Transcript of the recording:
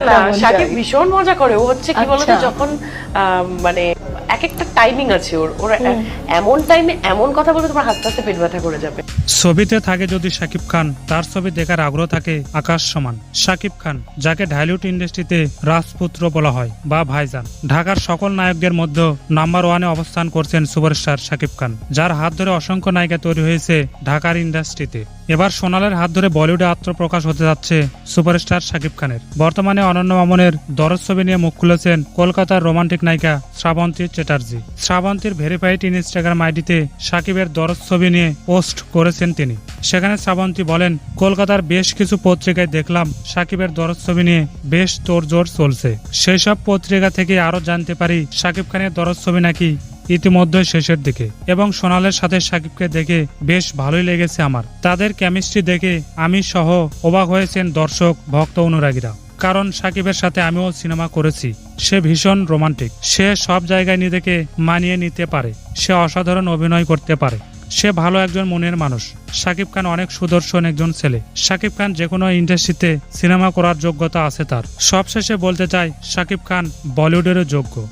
না সাকিব ভীষণ মজা করে ও হচ্ছে কি বলতো আচ্ছা। যখন মানে এক একটা টাইমিং আছে ওর। ওর এমন টাইমে এমন কথা বলবে তোমার হাসতে হাসতে পেট ব্যথা করে যাবে। ছবিতে থাকে যদি শাকিব খান তার ছবি দেখার আগ্রহ থাকে আকাশ সমান। শাকিব খান যাকে ঢালিউড ইন্ডাস্ট্রিতে রাজপুত্র বলা হয় বা ভাইজান ঢাকার সকল নায়কদের মধ্যে নাম্বার ওয়ানে অবস্থান করছেন সুপারস্টার শাকিব খান যার হাত ধরে অসংখ্য নায়িকা তৈরি হয়েছে ঢাকার ইন্ডাস্ট্রিতে। এবার সোনালের হাত ধরে বলিউডে আত্মপ্রকাশ হতে যাচ্ছে সুপারস্টার শাকিব খানের। বর্তমানে অনন্য মামনের দরজ ছবি নিয়ে মুখ খুলেছেন কলকাতার রোমান্টিক নায়িকা শ্রাবন্তী চ্যাটার্জি শ্রাবন্তীর ভেরিফাইড ইনস্টাগ্রাম আইডিতে সাকিবের দরজ ছবি নিয়ে পোস্ট করেছেন তিনি। সেখানে শ্রাবন্তী বলেন, কলকাতার বেশ কিছু পত্রিকায় দেখলাম সাকিবের দরজ ছবি নিয়ে বেশ তোড়জোড় চলছে। সেই সব পত্রিকা থেকে আরও জানতে পারি সাকিব খানের দরজ ছবি নাকি ইতিমধ্যে শেষের দিকে। এবং সোনালের সাথে সাকিবকে দেখে বেশ ভালোই লেগেছে আমার। তাদের কেমিস্ট্রি দেখে আমি সহ অবাক হয়েছেন দর্শক, ভক্ত অনুরাগীরা। কারণ সাকিবের সাথে আমিও সিনেমা করেছি। সে ভীষণ রোমান্টিক। সে সব জায়গায় নিজেকে মানিয়ে নিতে পারে। সে অসাধারণ অভিনয় করতে পারে। সে ভালো একজন মনের মানুষ। সাকিব খান অনেক সুদর্শন একজন ছেলে। সাকিব খান যে কোনো ইন্ডাস্ট্রিতে সিনেমা করার যোগ্যতা আছে তার। সবশেষে বলতে চাই, সাকিব খান বলিউডেরও যোগ্য।